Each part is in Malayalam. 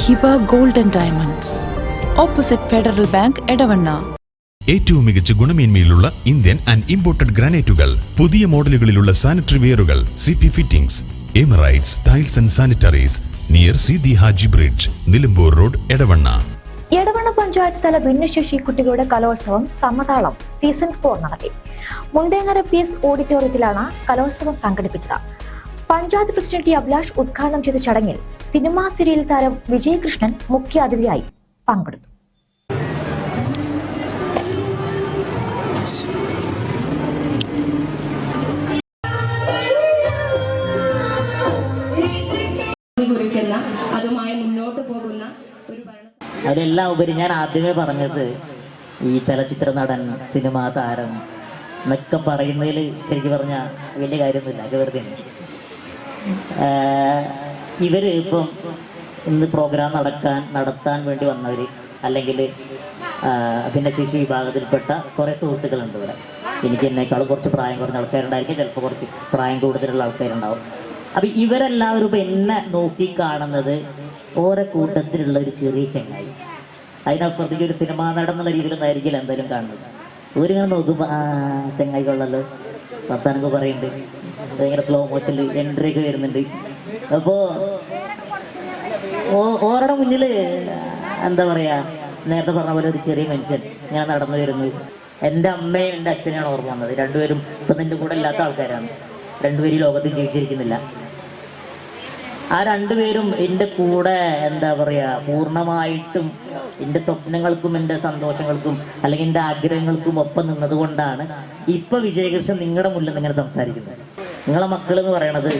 Hiba golden diamonds. Opposite Federal Bank Edavanna. ഏറ്റവും മികച്ച ഗുണമേന്മയിലുള്ള ഇന്ത്യൻ ആൻഡ് ഇമ്പോർട്ടഡ് ഗ്രാനൈറ്റുകൾ പുതിയ മോഡലുകളിലുള്ള sanitary വെയറുകൾ C P fittings Emirates tiles and sanitaries near C T Haji bridge Nilambur road Edavanna. Edavanna panchayat തല ഭിന്നശേഷി കുട്ടികളുടെ കലോത്സവം സമതാളം സീസൺ ഫോർ നടത്തി. മുണ്ടേങ്ങര പി എസ് ഓഡിറ്റോറിയത്തിലാണ് കലോത്സവം സംഘടിപ്പിച്ചത്. പഞ്ചായത്ത് പ്രസിഡന്റ് ടി അഭിലാഷ് ഉദ്ഘാടനം ചെയ്ത ചടങ്ങിൽ സിനിമാ സീരിയൽ താരം വിജയകൃഷ്ണൻ മുഖ്യാതിഥിയായി പങ്കെടുത്തു. കുറിക്കുന്ന അതുമായി മുന്നോട്ട് പോകുന്ന ഒരു അതിലെല്ലാം ഉപരി ഞാൻ ആദ്യമേ പറഞ്ഞത് ഈ ചലച്ചിത്ര നടൻ സിനിമാ താരം എന്നൊക്കെ പറയുന്നതിൽ ശരിക്കും പറഞ്ഞാൽ വലിയ കാര്യമൊന്നുമില്ല. അത് വെറുതെ ഇവർ ഇപ്പം ഇന്ന് പ്രോഗ്രാം നടക്കാൻ നടത്താൻ വേണ്ടി വന്നവർ അല്ലെങ്കിൽ ഭിന്നശേഷി വിഭാഗത്തിൽപ്പെട്ട കുറേ സുഹൃത്തുക്കളുണ്ട് ഇവിടെ. എനിക്ക് എന്നേക്കാളും കുറച്ച് പ്രായം കുറഞ്ഞ ആൾക്കാരുണ്ടായിരിക്കും. ചിലപ്പോൾ കുറച്ച് പ്രായം കൂടുതലുള്ള ആൾക്കാരുണ്ടാവും. അപ്പം ഇവരെല്ലാവരും ഇപ്പം എന്നെ നോക്കി കാണുന്നത് ഓരോ കൂട്ടത്തിലുള്ള ഒരു ചെറിയ ചെങ്ങായി. അതിനപ്പുറത്തേക്ക് ഒരു സിനിമാ നടൻ എന്നുള്ള രീതിയിലൊന്നും എന്തായാലും കാണുന്നത്. ഇവരിങ്ങനെ നോക്കുമ്പോൾ ആ വർത്താനൊക്കെ പറയുന്നുണ്ട്. ഭയങ്കര സ്ലോ മോഷനിൽ എൻട്രി ഒക്കെ വരുന്നുണ്ട്. അപ്പോൾ ഓരുടെ മുന്നിൽ എന്താ പറയാ നേരത്തെ പറഞ്ഞ പോലെ ഒരു ചെറിയ മനുഷ്യൻ ഞാൻ നടന്നു വരുന്നു. എന്റെ അമ്മയും എന്റെ അച്ഛനെയാണ് ഓർമ്മ വന്നത്. രണ്ടുപേരും ഇപ്പം നിന്റെ കൂടെ ഇല്ലാത്ത ആൾക്കാരാണ്. രണ്ടുപേരും ലോകത്ത് ജീവിച്ചിരിക്കുന്നില്ല. ആ രണ്ടുപേരും എന്റെ കൂടെ എന്താ പറയാ പൂർണമായിട്ടും എന്റെ സ്വപ്നങ്ങൾക്കും എന്റെ സന്തോഷങ്ങൾക്കും അല്ലെങ്കിൽ എന്റെ ആഗ്രഹങ്ങൾക്കും ഒപ്പം നിന്നതുകൊണ്ടാണ് ഇപ്പൊ വിജയകൃഷ്ണൻ നിങ്ങളുടെ മുന്നിൽ ഇങ്ങനെ സംസാരിക്കുന്നത്. നിങ്ങളെ മക്കൾ എന്ന് പറയണത്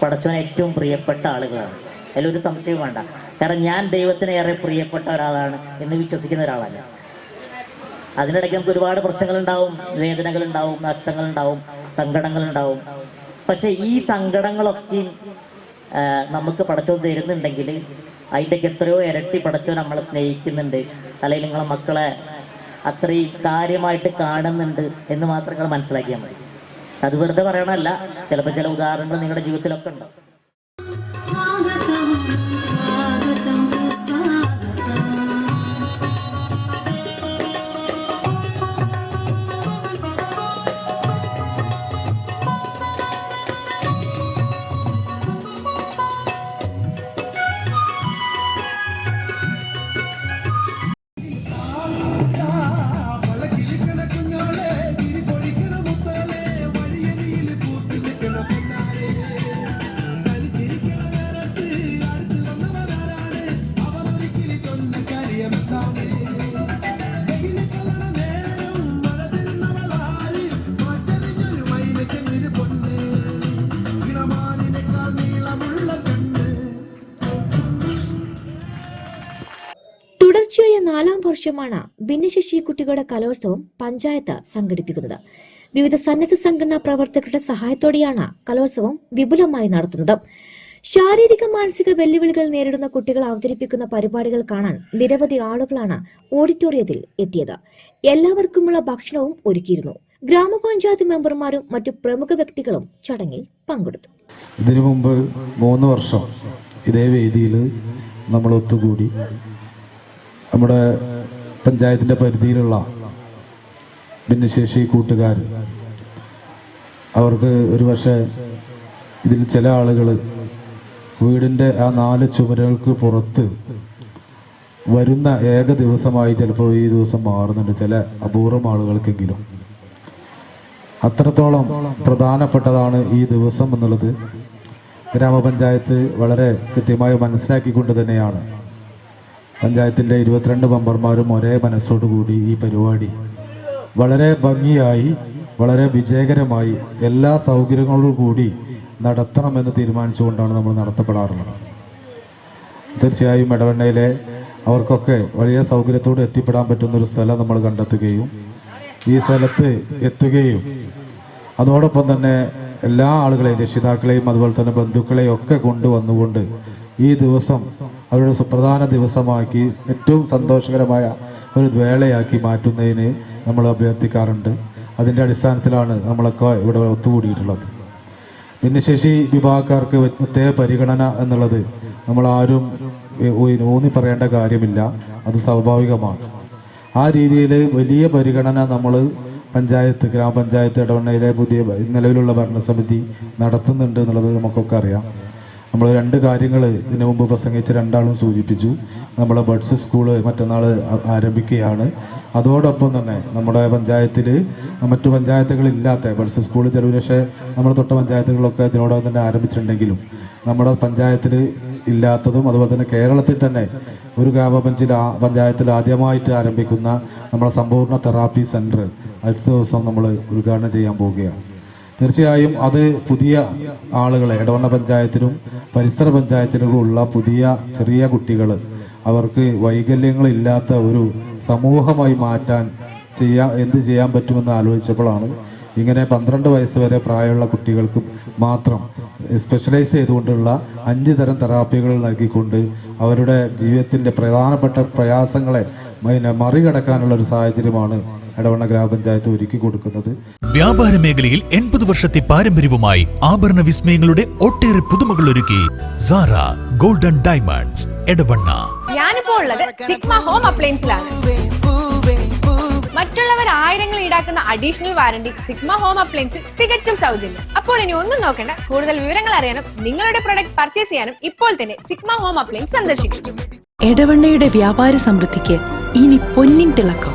പടച്ചവൻ ഏറ്റവും പ്രിയപ്പെട്ട ആളുകളാണ്. അതിലൊരു സംശയവും വേണ്ട. കാരണം ഞാൻ ദൈവത്തിന് ഏറെ പ്രിയപ്പെട്ട ഒരാളാണ് എന്ന് വിശ്വസിക്കുന്ന ഒരാളാണ് അതിനിടയ്ക്ക് നമുക്ക് ഒരുപാട് പ്രശ്നങ്ങളുണ്ടാവും വേദനകളുണ്ടാവും നഷ്ടങ്ങളുണ്ടാവും സങ്കടങ്ങളുണ്ടാവും. പക്ഷെ ഈ സങ്കടങ്ങളൊക്കെയും നമുക്ക് പടച്ചോൻ തരുന്നുണ്ടെങ്കിൽ അതിന്റെയൊക്കെ എത്രയോ ഇരട്ടി പടച്ചോൻ നമ്മളെ സ്നേഹിക്കുന്നുണ്ട്. അല്ലെങ്കിൽ നിങ്ങളെ മക്കളെ അത്രയും കാര്യമായിട്ട് കാണുന്നുണ്ട് എന്ന് മാത്രം നിങ്ങൾ മനസ്സിലാക്കിയാൽ മതി. അത് വെറുതെ പറയണമല്ല ചിലപ്പോൾ ചില ഉദാഹരണങ്ങൾ നിങ്ങളുടെ ജീവിതത്തിലൊക്കെ ഉണ്ടാവും. നാലാം വർഷമാണ് ഭിന്നശേഷി കുട്ടികളുടെ കലോത്സവം പഞ്ചായത്ത് സംഘടിപ്പിക്കുന്നത്. വിവിധ സന്നദ്ധ സംഘടനാ പ്രവർത്തകരുടെ സഹായത്തോടെയാണ് കലോത്സവം വിപുലമായി നടത്തുന്നത്. ശാരീരിക മാനസിക വെല്ലുവിളികൾ നേരിടുന്ന കുട്ടികൾ അവതരിപ്പിക്കുന്ന പരിപാടികൾ കാണാൻ നിരവധി ആളുകളാണ് ഓഡിറ്റോറിയത്തിൽ എത്തിയത്. എല്ലാവർക്കുമുള്ള ഭക്ഷണവും ഒരുക്കിയിരുന്നു. ഗ്രാമപഞ്ചായത്ത് മെമ്പർമാരും മറ്റു പ്രമുഖ വ്യക്തികളും ചടങ്ങിൽ പങ്കെടുത്തു. ഇതിനു മുമ്പ് മൂന്ന് വർഷം ഇതേ വേദിയിൽ നമ്മൾ ഒത്തുകൂടി നമ്മുടെ പഞ്ചായത്തിന്റെ പരിധിയിലുള്ള ഭിന്നശേഷി കൂട്ടുകാർ. അവർക്ക് ഒരു പക്ഷേ ഇതിൽ ചില ആളുകൾ വീടിന്റെ ആ നാല് ചുമരുകൾക്ക് പുറത്ത് വരുന്ന ഏക ദിവസമായി ചിലപ്പോൾ ഈ ദിവസം മാറുന്നുണ്ട് ചില അപൂർവം ആളുകൾക്കെങ്കിലും. അത്രത്തോളം പ്രധാനപ്പെട്ടതാണ് ഈ ദിവസം എന്നുള്ളത് ഗ്രാമപഞ്ചായത്ത് വളരെ കൃത്യമായി മനസ്സിലാക്കിക്കൊണ്ട് തന്നെയാണ്. പഞ്ചായത്തിന്റെ ഇരുപത്തിരണ്ട് മെമ്പർമാരും ഒരേ മനസ്സോടുകൂടി ഈ പരിപാടി വളരെ ഭംഗിയായി വളരെ വിജയകരമായി എല്ലാ സൗകര്യങ്ങളോടും കൂടി നടത്തണമെന്ന് തീരുമാനിച്ചുകൊണ്ടാണ് നമ്മൾ നടത്തപ്പെടാറുള്ളത്. തീർച്ചയായും ഇടവണ്ണയിലെ അവർക്കൊക്കെ വലിയ സൗകര്യത്തോടെ എത്തിപ്പെടാൻ പറ്റുന്ന ഒരു സ്ഥലം നമ്മൾ കണ്ടെത്തുകയും ഈ സ്ഥലത്ത് എത്തുകയും അതോടൊപ്പം തന്നെ എല്ലാ ആളുകളെയും രക്ഷിതാക്കളെയും അതുപോലെ തന്നെ ബന്ധുക്കളെയും ഒക്കെ കൊണ്ടുവന്നുകൊണ്ട് ഈ ദിവസം അവരുടെ സുപ്രധാന ദിവസമാക്കി ഏറ്റവും സന്തോഷകരമായ ഒരു വേളയാക്കി മാറ്റുന്നതിന് നമ്മൾ അഭ്യർത്ഥിക്കാറുണ്ട്. അതിന്റെ അടിസ്ഥാനത്തിലാണ് നമ്മളൊക്കെ ഇവിടെ ഒത്തുകൂടിയിട്ടുള്ളത്. ഭിന്നശേഷി വിഭാഗക്കാർക്ക് പ്രത്യേക പരിഗണന എന്നുള്ളത് നമ്മൾ ആരും ഊന്നി പറയേണ്ട കാര്യമില്ല. അത് സ്വാഭാവികമാണ്. ആ രീതിയിൽ വലിയ പരിഗണന നമ്മൾ പഞ്ചായത്ത് ഗ്രാമപഞ്ചായത്ത് ഇടവണ്ണയിലെ പുതിയ നിലവിലുള്ള ഭരണസമിതി നടത്തുന്നുണ്ട് എന്നുള്ളത് നമുക്കൊക്കെ അറിയാം. നമ്മൾ രണ്ട് കാര്യങ്ങൾ ഇതിനു മുമ്പ് പ്രസംഗിച്ച രണ്ടാളും സൂചിപ്പിച്ചു. നമ്മുടെ ബഡ്സ് സ്കൂൾ മറ്റന്നാൾ ആരംഭിക്കുകയാണ്. അതോടൊപ്പം തന്നെ നമ്മുടെ പഞ്ചായത്തിൽ മറ്റു പഞ്ചായത്തുകളില്ലാത്ത ബഡ്സ് സ്കൂൾ ചെലവ് പക്ഷേ നമ്മുടെ തൊട്ട പഞ്ചായത്തുകളൊക്കെ ഇതിനോടൊപ്പം തന്നെ ആരംഭിച്ചിട്ടുണ്ടെങ്കിലും നമ്മുടെ പഞ്ചായത്തിൽ ഇല്ലാത്തതും അതുപോലെ തന്നെ കേരളത്തിൽ തന്നെ ഒരു ഗ്രാമപഞ്ചിൽ പഞ്ചായത്തിൽ ആദ്യമായിട്ട് ആരംഭിക്കുന്ന നമ്മുടെ സമ്പൂർണ തെറാപ്പി സെന്റർ അടുത്ത ദിവസം നമ്മൾ ഉദ്ഘാടനം ചെയ്യാൻ പോവുകയാണ്. തീർച്ചയായും അത് പുതിയ ആളുകളെ ഇടവണ്ണ പഞ്ചായത്തിനും പരിസര പഞ്ചായത്തിനും ഉള്ള പുതിയ ചെറിയ കുട്ടികൾ അവർക്ക് വൈകല്യങ്ങളില്ലാത്ത ഒരു സമൂഹമായി മാറ്റാൻ ചെയ്യാ എന്ത് ചെയ്യാൻ പറ്റുമെന്ന് ആലോചിച്ചപ്പോഴാണ് ഇങ്ങനെ പന്ത്രണ്ട് വയസ്സ് വരെ പ്രായമുള്ള കുട്ടികൾക്ക് മാത്രം സ്പെഷ്യലൈസ് ചെയ്തുകൊണ്ടുള്ള അഞ്ച് തരം തെറാപ്പികൾ നൽകിക്കൊണ്ട് അവരുടെ ജീവിതത്തിന്റെ പ്രധാനപ്പെട്ട പ്രയാസങ്ങളെ മറികടക്കാനുള്ള ഒരു സാഹചര്യമാണ് ഇടവണ്ണ ഗ്രാമപഞ്ചായത്ത് ഒരുക്കി കൊടുക്കുന്നത്. വ്യാപാര മേഖലയിൽ എൺപത് വർഷത്തെ പാരമ്പര്യവുമായി ആഭരണ വിസ്മയങ്ങളുടെ ഒട്ടേറെ പുതുമകൾ ഒരുക്കി. Sara golden diamonds Edavanna. ഞാനിപ്പോ ഉള്ളത് സിഗ്മ ഹോം അപ്ലയൻസിലാണ് മറ്റുള്ളവർ ആയിരങ്ങൾ ഈടാക്കുന്ന അഡീഷണൽ വാറണ്ടി സിഗ്മ ഹോം അപ്ലയൻസിൽ തികച്ചും സൗജന്യം. അപ്പോൾ ഇനി ഒന്നും നോക്കേണ്ട. കൂടുതൽ വിവരങ്ങൾ അറിയാനും നിങ്ങളുടെ പ്രൊഡക്റ്റ് പർച്ചേസ് ചെയ്യാനും ഇപ്പോൾ തന്നെ സിഗ്മ ഹോം അപ്ലയൻസ് സന്ദർശിക്കും. എടവണ്ണയുടെ വ്യാപാര സമൃദ്ധിക്ക് ഇനി പൊന്നിൻ തിളക്കം.